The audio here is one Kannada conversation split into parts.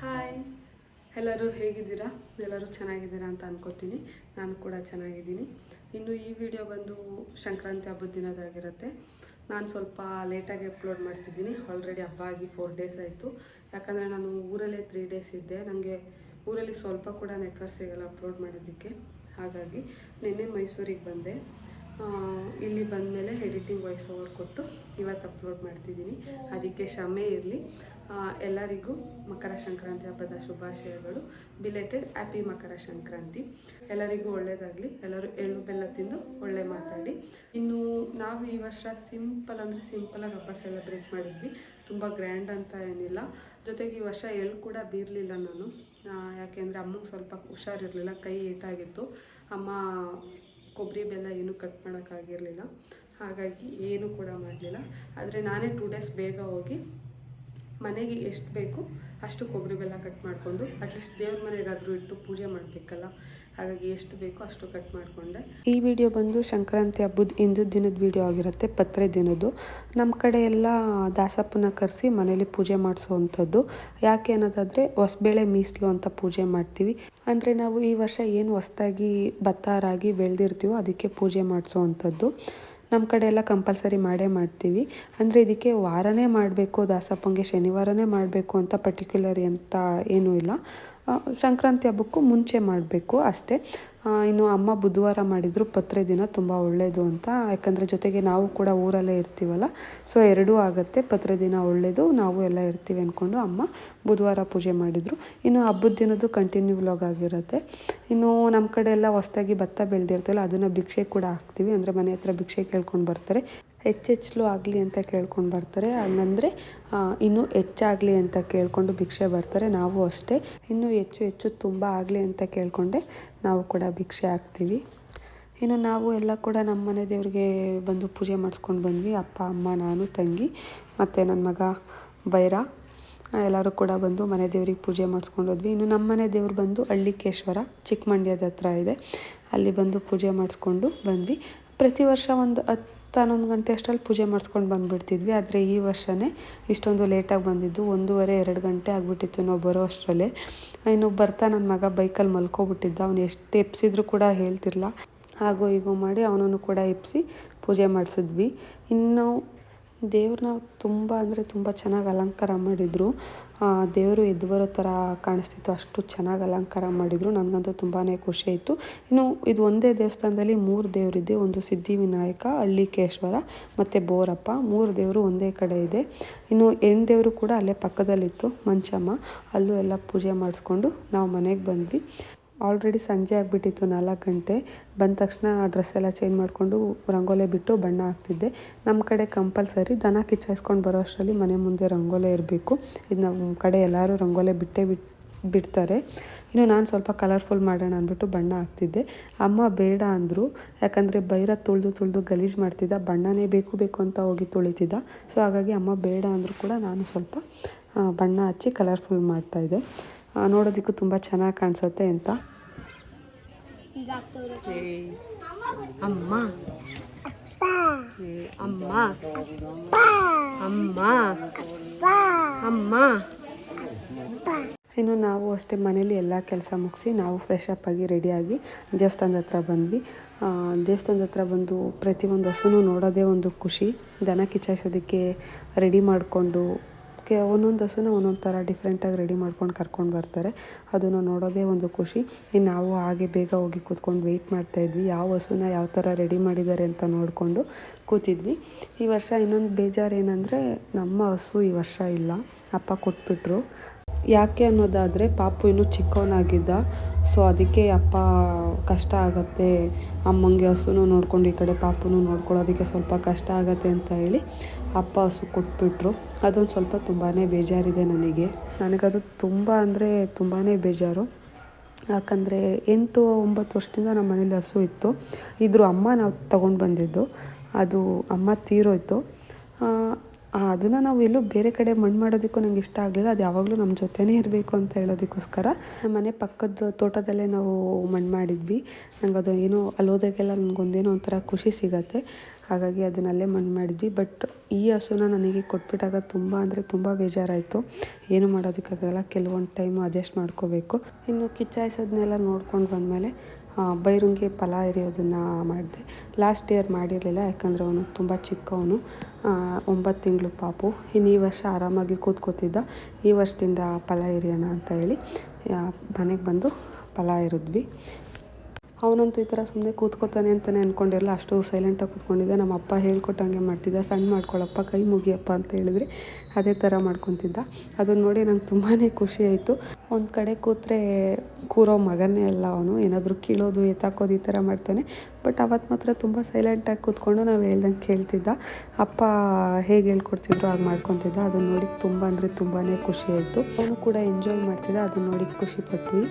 ಹಾಯ್ ಎಲ್ಲರೂ ಹೇಗಿದ್ದೀರಾ? ಎಲ್ಲರೂ ಚೆನ್ನಾಗಿದ್ದೀರಾ ಅಂತ ಅಂದ್ಕೋತೀನಿ ನಾನು ಕೂಡ ಚೆನ್ನಾಗಿದ್ದೀನಿ. ಇನ್ನು ಈ ವಿಡಿಯೋ ಬಂದು ಸಂಕ್ರಾಂತಿ ಹಬ್ಬದ ದಿನದಾಗಿರುತ್ತೆ. ನಾನು ಸ್ವಲ್ಪ ಲೇಟಾಗಿ ಅಪ್ಲೋಡ್ ಮಾಡ್ತಿದ್ದೀನಿ. ಆಲ್ರೆಡಿ ಹಬ್ಬ ಆಗಿ ಫೋರ್ ಡೇಸ್ ಆಯಿತು. ಯಾಕಂದರೆ ನಾನು ಊರಲ್ಲೇ ತ್ರೀ ಡೇಸ್ ಇದ್ದೆ. ನನಗೆ ಊರಲ್ಲಿ ಸ್ವಲ್ಪ ಕೂಡ ನೆಟ್ವರ್ಕ್ ಸಿಗಲ್ಲ ಅಪ್ಲೋಡ್ ಮಾಡೋದಕ್ಕೆ. ಹಾಗಾಗಿ ನಿನ್ನೆ ಮೈಸೂರಿಗೆ ಬಂದೆ. ಇಲ್ಲಿ ಬಂದಮೇಲೆ ಎಡಿಟಿಂಗ್ ವಾಯ್ಸ್ ಓವರ್ ಕೊಟ್ಟು ಇವತ್ತು ಅಪ್ಲೋಡ್ ಮಾಡ್ತಿದ್ದೀನಿ. ಅದಕ್ಕೆ ಕ್ಷಮೆ ಇರಲಿ. ಎಲ್ಲರಿಗೂ ಮಕರ ಸಂಕ್ರಾಂತಿ ಹಬ್ಬದ ಶುಭಾಶಯಗಳು. Belated happy Makara Sankranti. ಎಲ್ಲರಿಗೂ ಒಳ್ಳೆಯದಾಗಲಿ ಎಲ್ಲರೂ ಎಳ್ಳು ಬೆಲ್ಲ ತಿಂದು ಒಳ್ಳೆ ಮಾತಾಡಿ. ಇನ್ನು ನಾವು ಈ ವರ್ಷ ಸಿಂಪಲ್ ಅಂದರೆ ಸಿಂಪಲಾಗಿ ಹಬ್ಬ ಸೆಲೆಬ್ರೇಟ್ ಮಾಡಿದ್ವಿ. ತುಂಬ ಗ್ರ್ಯಾಂಡ್ ಅಂತ ಏನಿಲ್ಲ. ಜೊತೆಗೆ ಈ ವರ್ಷ ಎಳ್ಳು ಕೂಡ ಬೀರಲಿಲ್ಲ ನಾನು. ಯಾಕೆಂದರೆ ಅಮ್ಮಗೆ ಸ್ವಲ್ಪ ಹುಷಾರಿರಲಿಲ್ಲ. ಕೈ ಏಟಾಗಿತ್ತು ಅಮ್ಮ ಕೊಬ್ಬರಿ ಬೆಲ್ಲ ಏನೂ ಕಟ್ ಮಾಡೋಕ್ಕಾಗಿರಲಿಲ್ಲ ಹಾಗಾಗಿ ಏನೂ ಕೂಡ ಮಾಡಲಿಲ್ಲ. ಆದರೆ ನಾನೇ ಟೂ ಡೇಸ್ ಬೇಗ ಹೋಗಿ ಮನೆಗೆ ಎಷ್ಟು ಬೇಕು ಅಷ್ಟು ಕೊಬ್ಬರಿ ಬೆಲ್ಲ ಕಟ್ ಮಾಡಿಕೊಂಡು ಅಟ್ಲೀಸ್ಟ್ ದೇವ್ರ ಮನೆಗಾದರೂ ಇಟ್ಟು ಪೂಜೆ ಮಾಡಬೇಕಲ್ಲ, ಹಾಗಾಗಿ ಎಷ್ಟು ಬೇಕೋ ಅಷ್ಟು ಕಟ್ ಮಾಡಿಕೊಂಡೆ. ಈ ವಿಡಿಯೋ ಬಂದು ಸಂಕ್ರಾಂತಿ ಹಬ್ಬದ ಇಂದು ದಿನದ ವಿಡಿಯೋ ಆಗಿರುತ್ತೆ, ಪತ್ರೆ ದಿನದ್ದು. ನಮ್ಮ ಕಡೆ ಎಲ್ಲ ದಾಸಪ್ಪನ ಕರೆಸಿ ಮನೇಲಿ ಪೂಜೆ ಮಾಡಿಸೋವಂಥದ್ದು ಯಾಕೆ ಅನ್ನೋದಾದರೆ, ಹೊಸಬೇಳೆ ಮೀಸಲು ಅಂತ ಪೂಜೆ ಮಾಡ್ತೀವಿ. ಅಂದರೆ ನಾವು ಈ ವರ್ಷ ಏನು ಹೊಸದಾಗಿ ಭತ್ತ ರಾಗಿ ಬೆಳೆದಿರ್ತೀವೋ ಅದಕ್ಕೆ ಪೂಜೆ ಮಾಡಿಸೋವಂಥದ್ದು ನಮ್ಮ ಕಡೆ ಎಲ್ಲ ಕಂಪಲ್ಸರಿ ಮಾಡೇ ಮಾಡ್ತೀವಿ. ಅಂದರೆ ಇದಕ್ಕೆ ವಾರನೇ ಮಾಡಬೇಕು, ದಾಸಪ್ಪಂಗೆ ಶನಿವಾರನೇ ಮಾಡಬೇಕು ಅಂತ ಪರ್ಟಿಕ್ಯುಲರಿ ಅಂತ ಏನೂ ಇಲ್ಲ. ಸಂಕ್ರಾಂತಿ ಹಬ್ಬಕ್ಕೂ ಮುಂಚೆ ಮಾಡಬೇಕು ಅಷ್ಟೇ. ಇನ್ನು ಅಮ್ಮ ಬುಧವಾರ ಮಾಡಿದ್ರು ಪತ್ರೆ ದಿನ ತುಂಬ ಒಳ್ಳೆಯದು ಅಂತ. ಯಾಕಂದರೆ ಜೊತೆಗೆ ನಾವು ಕೂಡ ಊರಲ್ಲೇ ಇರ್ತೀವಲ್ಲ, ಸೊ ಎರಡೂ ಆಗುತ್ತೆ. ಪತ್ರೆ ದಿನ ಒಳ್ಳೆಯದು ನಾವು ಎಲ್ಲ ಇರ್ತೀವಿ ಅಂದ್ಕೊಂಡು ಅಮ್ಮ ಬುಧವಾರ ಪೂಜೆ ಮಾಡಿದರು. ಇನ್ನು ಹಬ್ಬದ ದಿನದ್ದು ಕಂಟಿನ್ಯೂ ವ್ಲಾಗ್ ಆಗಿರುತ್ತೆ. ಇನ್ನು ನಮ್ಮ ಕಡೆ ಎಲ್ಲ ಹೊಸ್ದಾಗಿ ಭತ್ತ ಬೆಳೆದಿರ್ತೀವಲ್ಲ ಅದನ್ನು ಭಿಕ್ಷೆ ಕೂಡ ಹಾಕ್ತೀವಿ. ಅಂದರೆ ಮನೆ ಹತ್ರ ಭಿಕ್ಷೆ ಕೇಳ್ಕೊಂಡು ಬರ್ತಾರೆ. ಹೆಚ್ಚೆಚ್ಚಲು ಆಗಲಿ ಅಂತ ಕೇಳ್ಕೊಂಡು ಬರ್ತಾರೆ. ಹಂಗಂದ್ರೆ ಇನ್ನೂ ಹೆಚ್ಚಾಗಲಿ ಅಂತ ಕೇಳಿಕೊಂಡು ಭಿಕ್ಷೆ ಬರ್ತಾರೆ. ನಾವು ಅಷ್ಟೇ. ಇನ್ನೂ ಹೆಚ್ಚು ಹೆಚ್ಚು ತುಂಬ ಆಗಲಿ ಅಂತ ಕೇಳಿಕೊಂಡೆ ನಾವು ಕೂಡ ಭಿಕ್ಷೆ ಹಾಕ್ತೀವಿ ಇನ್ನು ನಾವು ಎಲ್ಲ ಕೂಡ ನಮ್ಮ ಮನೆ ದೇವರಿಗೆ ಬಂದು ಪೂಜೆ ಮಾಡಿಸ್ಕೊಂಡು ಬಂದ್ವಿ. ಅಪ್ಪ, ಅಮ್ಮ, ನಾನು, ತಂಗಿ, ಮತ್ತು ನನ್ನ ಮಗ ಬೈರ, ಎಲ್ಲರೂ ಕೂಡ ಬಂದು ಮನೆ ದೇವ್ರಿಗೆ ಪೂಜೆ ಮಾಡಿಸ್ಕೊಂಡು ಹೋದ್ವಿ. ಇನ್ನು ನಮ್ಮ ಮನೆ ದೇವ್ರು ಬಂದು ಹಳ್ಳಿಕೇಶ್ವರ, ಚಿಕ್ಕಮಂಡ್ಯದ ಹತ್ರ ಇದೆ. ಅಲ್ಲಿ ಬಂದು ಪೂಜೆ ಮಾಡಿಸ್ಕೊಂಡು ಬಂದ್ವಿ. ಪ್ರತಿ ವರ್ಷ ಒಂದು ಹತ್ತು ಹನ್ನೊಂದು ಗಂಟೆ ಅಷ್ಟರಲ್ಲಿ ಪೂಜೆ ಮಾಡಿಸ್ಕೊಂಡು ಬಂದುಬಿಡ್ತಿದ್ವಿ. ಆದರೆ ಈ ವರ್ಷವೇ ಇಷ್ಟೊಂದು ಲೇಟಾಗಿ ಬಂದಿದ್ದು. ಒಂದೂವರೆ, ಎರಡು ಗಂಟೆ ಆಗಿಬಿಟ್ಟಿತ್ತು ನಾವು ಬರೋ ಅಷ್ಟರಲ್ಲೇ. ಇನ್ನು ಬರ್ತಾ ನನ್ನ ಮಗ ಬೈಕಲ್ಲಿ ಮಲ್ಕೊಬಿಟ್ಟಿದ್ದ. ಅವ್ನು ಎಷ್ಟು ಎಪ್ಸಿದ್ರು ಕೂಡ ಹೇಳ್ತಿರಲ್ಲ ಹಾಗೋ ಹೀಗೋ ಮಾಡಿ ಅವನನ್ನು ಕೂಡ ಎಪ್ಸಿ ಪೂಜೆ ಮಾಡಿಸಿದ್ವಿ. ಇನ್ನು ದೇವ್ರನ್ನ ತುಂಬ ಅಂದರೆ ತುಂಬ ಚೆನ್ನಾಗಿ ಅಲಂಕಾರ ಮಾಡಿದರು. ದೇವರು ಎದ್ದು ಬರೋ ಥರ ಕಾಣಿಸ್ತಿತ್ತು. ಅಷ್ಟು ಚೆನ್ನಾಗಿ ಅಲಂಕಾರ ಮಾಡಿದರು. ನನಗಂತೂ ತುಂಬಾ ಖುಷಿ ಆಯಿತು. ಇನ್ನು ಇದು ಒಂದೇ ದೇವಸ್ಥಾನದಲ್ಲಿ ಮೂರು ದೇವರಿದೆ. ಒಂದು ಸಿದ್ಧಿವಿನಾಯಕ ಹಳ್ಳಿಕೇಶ್ವರ ಮತ್ತು ಬೋರಪ್ಪ. ಮೂರು ದೇವರು ಒಂದೇ ಕಡೆ ಇದೆ. ಇನ್ನು ಹೆಣ್ಣು ದೇವರು ಕೂಡ ಅಲ್ಲೇ ಪಕ್ಕದಲ್ಲಿತ್ತು, ಮಂಚಮ್ಮ. ಅಲ್ಲೂ ಎಲ್ಲ ಪೂಜೆ ಮಾಡಿಸ್ಕೊಂಡು ನಾವು ಮನೆಗೆ ಬಂದ್ವಿ. ಆಲ್ರೆಡಿ ಸಂಜೆ ಆಗಿಬಿಟ್ಟಿತ್ತು ನಾಲ್ಕು ಗಂಟೆ. ಬಂದ ತಕ್ಷಣ ಡ್ರೆಸ್ ಎಲ್ಲ ಚೇಂಜ್ ಮಾಡಿಕೊಂಡು ರಂಗೋಲೆ ಬಿಟ್ಟು ಬಣ್ಣ ಹಾಕ್ತಿದ್ದೆ. ನಮ್ಮ ಕಡೆ ಕಂಪಲ್ಸರಿ ದನ ಕಿಚ್ಚಾಯಿಸ್ಕೊಂಡು ಬರೋ ಅಷ್ಟರಲ್ಲಿ ಮನೆ ಮುಂದೆ ರಂಗೋಲೆ ಇರಬೇಕು. ಇದು ನಮ್ಮ ಕಡೆ ಎಲ್ಲರೂ ರಂಗೋಲೆ ಬಿಟ್ಟೇ ಬಿಟ್ಟು ಬಿಡ್ತಾರೆ. ಇನ್ನು ನಾನು ಸ್ವಲ್ಪ ಕಲರ್ಫುಲ್ ಮಾಡೋಣ ಅಂದ್ಬಿಟ್ಟು ಬಣ್ಣ ಹಾಕ್ತಿದ್ದೆ. ಅಮ್ಮ ಬೇಡ ಅಂದರು. ಯಾಕಂದರೆ ಬೈರ ತುಳಿದು ತುಳಿದು ಗಲೀಜು ಮಾಡ್ತಿದ್ದ. ಬಣ್ಣನೇ ಬೇಕು ಬೇಕು ಅಂತ ಹೋಗಿ ತುಳಿತಿದ್ದ. ಸೊ ಹಾಗಾಗಿ ಅಮ್ಮ ಬೇಡ ಅಂದರೂ ಕೂಡ ನಾನು ಸ್ವಲ್ಪ ಬಣ್ಣ ಹಚ್ಚಿ ಕಲರ್ಫುಲ್ ಮಾಡ್ತಾಯಿದ್ದೆ ಆ, ನೋಡೋದಕ್ಕೂ ತುಂಬ ಚೆನ್ನಾಗಿ ಕಾಣಿಸುತ್ತೆ ಅಂತ. ಅಮ್ಮ. ಅಮ್ಮ. ಅಮ್ಮ. ಅಮ್ಮ. ಇನ್ನು ನಾವು ಅಷ್ಟೇ ಮನೇಲಿ ಎಲ್ಲ ಕೆಲಸ ಮುಗಿಸಿ ನಾವು ಫ್ರೆಶ್ ಅಪ್ ಆಗಿ ರೆಡಿಯಾಗಿ ದೇವಸ್ಥಾನದ ಹತ್ರ ಬಂದ್ವಿ. ದೇವಸ್ಥಾನದ ಹತ್ರ ಬಂದು ಪ್ರತಿಯೊಂದು ಹಸುನು ನೋಡೋದೇ ಒಂದು ಖುಷಿ. ದನ ಕಿಚ್ಚಾಯಿಸೋದಕ್ಕೆ ರೆಡಿ ಮಾಡಿಕೊಂಡು ಕೆ ಒಂದೊಂದು ಹಸುನ ಒಂದೊಂದು ಥರ ಡಿಫ್ರೆಂಟಾಗಿ ರೆಡಿ ಮಾಡ್ಕೊಂಡು ಕರ್ಕೊಂಡು ಬರ್ತಾರೆ. ಅದನ್ನು ನೋಡೋದೇ ಒಂದು ಖುಷಿ. ಇನ್ನು ನಾವು ಹಾಗೆ ಬೇಗ ಹೋಗಿ ಕೂತ್ಕೊಂಡು ವೆಯ್ಟ್ ಮಾಡ್ತಾಯಿದ್ವಿ ಯಾವ ಹಸುನ ಯಾವ ಥರ ರೆಡಿ ಮಾಡಿದ್ದಾರೆ ಅಂತ ನೋಡಿಕೊಂಡು ಕೂತಿದ್ವಿ. ಈ ವರ್ಷ ಇನ್ನೊಂದು ಬೇಜಾರು ಏನಂದರೆ ನಮ್ಮ ಹಸು ಈ ವರ್ಷ ಇಲ್ಲ. ಅಪ್ಪ ಕೊಟ್ಬಿಟ್ರು. ಯಾಕೆ ಅನ್ನೋದಾದರೆ ಪಾಪು ಇನ್ನೂ ಚಿಕ್ಕವನಾಗಿದ್ದ. ಸೊ ಅದಕ್ಕೆ ಅಪ್ಪ ಕಷ್ಟ ಆಗತ್ತೆ. ಅಮ್ಮಂಗೆ ಹಸುನೂ ನೋಡ್ಕೊಂಡು ಈ ಕಡೆ ಪಾಪುನೂ ನೋಡ್ಕೊಳ್ಳೋದಕ್ಕೆ ಸ್ವಲ್ಪ ಕಷ್ಟ ಆಗತ್ತೆ ಅಂತ ಹೇಳಿ ಅಪ್ಪ ಹಸು ಕೊಟ್ಬಿಟ್ರು. ಅದೊಂದು ಸ್ವಲ್ಪ ತುಂಬಾ ಬೇಜಾರಿದೆ ನನಗೆ. ನನಗದು ತುಂಬ ಅಂದರೆ ತುಂಬಾ ಬೇಜಾರು. ಯಾಕಂದರೆ ಎಂಟು ಒಂಬತ್ತು ವರ್ಷದಿಂದ ನಮ್ಮ ಮನೇಲಿ ಹಸು ಇತ್ತು. ಇದ್ರ ಅಮ್ಮ ನಾವು ತೊಗೊಂಡು ಬಂದಿದ್ದು. ಅದು ಅಮ್ಮ ತೀರೋಯ್ತು. ಅದನ್ನು ನಾವು ಎಲ್ಲೂ ಬೇರೆ ಕಡೆ ಮಣ್ಣು ಮಾಡೋದಕ್ಕೂ ನಂಗೆ ಇಷ್ಟ ಆಗಲಿಲ್ಲ. ಅದು ಯಾವಾಗಲೂ ನಮ್ಮ ಜೊತೆನೇ ಇರಬೇಕು ಅಂತ ಹೇಳೋದಕ್ಕೋಸ್ಕರ. ನಮ್ಮ ಮನೆ ಪಕ್ಕದ ತೋಟದಲ್ಲೇ ನಾವು ಮಣ್ಣು ಮಾಡಿದ್ವಿ. ನಂಗೆ ಅದು ಏನೋ ಅಲ್ಲಿ ಹೋದಾಗೆಲ್ಲ ನನಗೊಂದೇನೋ ಒಂಥರ ಖುಷಿ ಸಿಗತ್ತೆ. ಹಾಗಾಗಿ ಅದನ್ನಲ್ಲೇ ಮಣ್ಣು ಮಾಡಿದ್ವಿ. ಬಟ್ ಈ ಹಸುನ ನನಗೆ ಕೊಟ್ಬಿಟ್ಟಾಗ ತುಂಬ ಅಂದರೆ ತುಂಬ ಬೇಜಾರಾಯಿತು. ಏನು ಮಾಡೋದಕ್ಕಾಗಲ್ಲ, ಕೆಲವೊಂದು ಟೈಮ್ ಅಡ್ಜಸ್ಟ್ ಮಾಡ್ಕೋಬೇಕು. ಇನ್ನು ಕಿಚ್ಚಾಯಿಸೋದನ್ನೆಲ್ಲ ನೋಡ್ಕೊಂಡು ಬಂದಮೇಲೆ ಬೈರುಂಗೆ ಫಲ ಎರಿಯೋದನ್ನು ಮಾಡಿದೆ. ಲಾಸ್ಟ್ ಇಯರ್ ಮಾಡಿರಲಿಲ್ಲ, ಯಾಕಂದರೆ ಅವನು ತುಂಬ ಚಿಕ್ಕವನು. ಒಂಬತ್ತು ತಿಂಗಳು ಪಾಪು. ಇನ್ನು ಈ ವರ್ಷ ಆರಾಮಾಗಿ ಕೂತ್ಕೋತಿದ್ದ. ಈ ವರ್ಷದಿಂದ ಫಲ ಎರಿಯೋಣ ಅಂತ ಹೇಳಿ ಮನೆಗೆ ಬಂದು ಫಲ ಎರಿದ್ವಿ. ಅವನಂತೂ ಈ ಥರ ಸುಮ್ಮನೆ ಕೂತ್ಕೋತಾನೆ ಅಂತಲೇ ಅಂದ್ಕೊಂಡಿರಲ್ಲ ಅಷ್ಟು ಸೈಲೆಂಟಾಗಿ ಕೂತ್ಕೊಂಡಿದ್ದೆ. ನಮ್ಮ ಅಪ್ಪ ಹೇಳ್ಕೊಟ್ಟಂಗೆ ಮಾಡ್ತಿದ್ದ. ಸಣ್ಣ ಮಾಡ್ಕೊಳ್ಳಪ್ಪ ಕೈ ಮುಗಿಯಪ್ಪ ಅಂತ ಹೇಳಿದ್ರೆ. ಅದೇ ಥರ ಮಾಡ್ಕೊತಿದ್ದ. ಅದನ್ನು ನೋಡಿ ನಂಗೆ ತುಂಬಾ ಖುಷಿ ಆಯಿತು. ಒಂದು ಕಡೆ ಕೂತ್ರೆ ಕೂರೋ ಮಗನೇ ಅಲ್ಲ ಅವನು. ಏನಾದರೂ ಕೀಳೋದು, ಎತ್ತಾಕೋದು ಈ ಥರ ಮಾಡ್ತಾನೆ. ಬಟ್ ಅವತ್ತು ಮಾತ್ರ ತುಂಬ ಸೈಲೆಂಟಾಗಿ ಕೂತ್ಕೊಂಡು ನಾವು ಹೇಳ್ದಂಗೆ ಕೇಳ್ತಿದ್ದ. ಅಪ್ಪ ಹೇಗೆ ಹೇಳ್ಕೊಡ್ತಿದ್ರು ಹಾಗೆ ಮಾಡ್ಕೊತಿದ್ದ. ಅದನ್ನು ನೋಡಿ ತುಂಬ ಅಂದರೆ ತುಂಬಾ ಖುಷಿ ಆಯಿತು. ಅವನು ಕೂಡ ಎಂಜಾಯ್ ಮಾಡ್ತಿದ್ದ. ಅದನ್ನು ನೋಡಿ ಖುಷಿಪಟ್ವಿ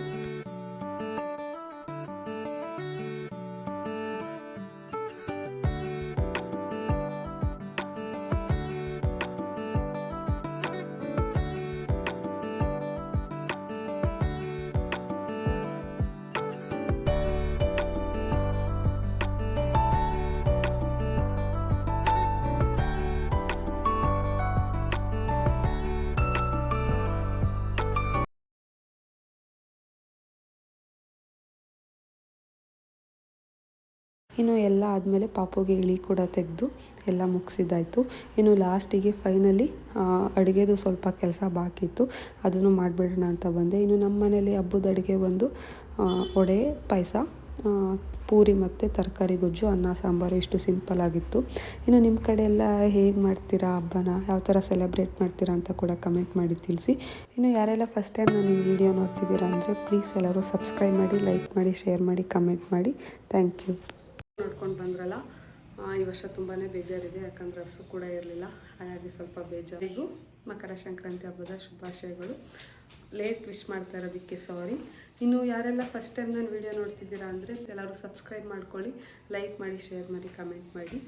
ಇನ್ನು ಎಲ್ಲ ಆದಮೇಲೆ ಪಾಪುಗೆ ಇಳಿ ಕೂಡ ತೆಗೆದು ಎಲ್ಲ ಮುಗಿಸಿದ್ದಾಯಿತು. ಇನ್ನು ಲಾಸ್ಟಿಗೆ ಫೈನಲಿ ಅಡುಗೆದು ಸ್ವಲ್ಪ ಕೆಲಸ ಬಾಕಿ ಇತ್ತು ಅದನ್ನು ಮಾಡಿಬಿಡೋಣ ಅಂತ ಬಂದೆ. ಇನ್ನು ನಮ್ಮ ಮನೇಲಿ ಹಬ್ಬದ ಅಡುಗೆ ಒಡೆ ವಡೆ, ಪಾಯಸ ಪೂರಿ ಮತ್ತು ತರಕಾರಿ, ಗೊಜ್ಜು, ಅನ್ನ, ಸಾಂಬಾರು ಇಷ್ಟು ಸಿಂಪಲ್ ಆಗಿತ್ತು. ಇನ್ನು ನಿಮ್ಮ ಕಡೆ ಎಲ್ಲ ಹೇಗೆ ಮಾಡ್ತೀರಾ ಹಬ್ಬನ? ಯಾವ ಥರ ಸೆಲೆಬ್ರೇಟ್ ಮಾಡ್ತೀರಾ ಅಂತ ಕೂಡ ಕಮೆಂಟ್ ಮಾಡಿ ತಿಳಿಸಿ. ಇನ್ನು ಯಾರೆಲ್ಲ ಫಸ್ಟ್ ಟೈಮ್ ನಾನು ಈ ವಿಡಿಯೋ ನೋಡ್ತಿದ್ದೀರಾ ಅಂದರೆ ಪ್ಲೀಸ್ ಎಲ್ಲರೂ ಸಬ್ಸ್ಕ್ರೈಬ್ ಮಾಡಿ ಲೈಕ್ ಮಾಡಿ ಶೇರ್ ಮಾಡಿ ಕಮೆಂಟ್ ಮಾಡಿ. ಥ್ಯಾಂಕ್ ಯು ನೋಡ್ಕೊಂಡು ಬಂದ್ರಲ್ಲ ಈ ವರ್ಷ ತುಂಬಾ ಬೇಜಾರಿದೆ, ಯಾಕಂದ್ರೆ ಹಸು ಕೂಡ ಇರಲಿಲ್ಲ. ಹಾಗಾಗಿ ಸ್ವಲ್ಪ ಬೇಜಾರಿಗೂ, ಮಕರ ಸಂಕ್ರಾಂತಿ ಹಬ್ಬದ ಶುಭಾಶಯಗಳು. ಲೇಟ್ ವಿಶ್ ಮಾಡ್ತಾ ಇರೋದಕ್ಕೆ ಸಾರಿ ಇನ್ನು ಯಾರೆಲ್ಲ ಫಸ್ಟ್ ಟೈಮ್ ನಾನು ವಿಡಿಯೋ ನೋಡ್ತಿದ್ದೀರಾ ಅಂದರೆ, ಎಲ್ಲರೂ ಸಬ್ಸ್ಕ್ರೈಬ್ ಮಾಡ್ಕೊಳ್ಳಿ ಲೈಕ್ ಮಾಡಿ ಶೇರ್ ಮಾಡಿ ಕಮೆಂಟ್ ಮಾಡಿ.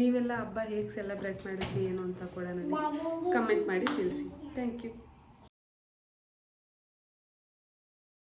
ನೀವೆಲ್ಲ ಹಬ್ಬ ಹೇಗೆ ಸೆಲೆಬ್ರೇಟ್ ಮಾಡಿದ್ರಿ, ಏನು ಅಂತ ಕೂಡ ನನಗೆ ಕಮೆಂಟ್ ಮಾಡಿ ತಿಳಿಸಿ. Thank you